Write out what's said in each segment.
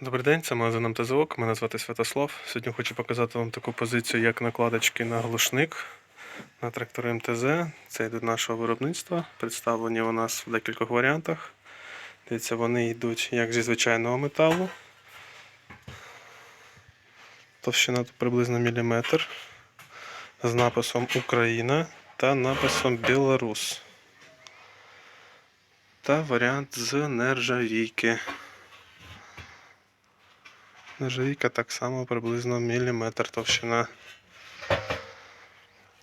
Добрий день, це магазин МТЗОК. Мене звати Святослав. Сьогодні хочу показати вам таку позицію, як накладочки на глушник на трактори МТЗ. Це йдуть нашого виробництва. Представлені у нас в декількох варіантах. Дивіться, вони йдуть як зі звичайного металу. Товщина тут приблизно міліметр. З написом Україна та написом Білорус. Та варіант з нержавійки. Нержавійка так само приблизно міліметр товщина.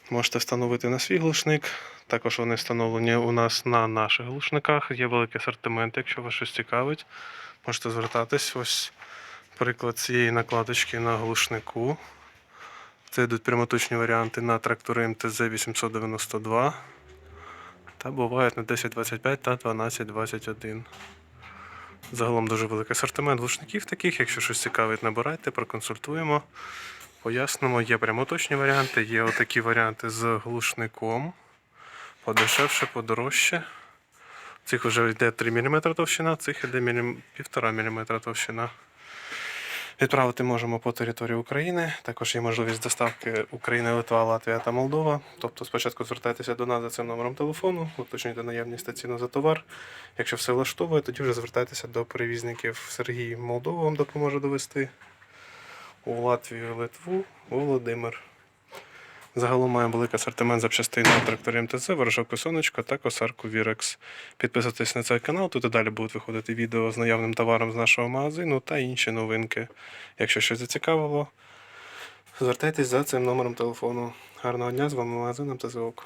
Можете встановити на свій глушник. Також вони встановлені у нас на наших глушниках. Є великий асортимент, якщо вас щось цікавить. Можете звертатись. Ось приклад цієї накладочки на глушнику. Це йдуть прямоточні варіанти на трактори МТЗ 892. Та бувають на 1025 та 1221. Загалом дуже великий асортимент глушників таких. Якщо щось цікавить, набирайте, проконсультуємо, пояснимо. Є прямоточні варіанти, є отакі варіанти з глушником. Подешевше, подорожче. Цих вже йде 3 мм товщина, цих йде 1,5 мм товщина. Відправити можемо по території України. Також є можливість доставки України, Литва, Латвія та Молдова. Тобто спочатку звертайтеся до нас за цим номером телефону, уточнюйте наявність та ціну за товар. Якщо все влаштовує, тоді вже звертайтеся до перевізників Сергій Молдова вам допоможе довести. У Латвію, Литву, Володимир. Загалом має великий асортимент запчастин на тракторі МТЗ, ворожовку сонечко та косарку Вірекс. Підписуйтесь на цей канал, тут і далі будуть виходити відео з наявним товаром з нашого магазину та інші новинки. Якщо щось зацікавило, звертайтесь за цим номером телефону. Гарного дня з вами магазин МТЗ ОК.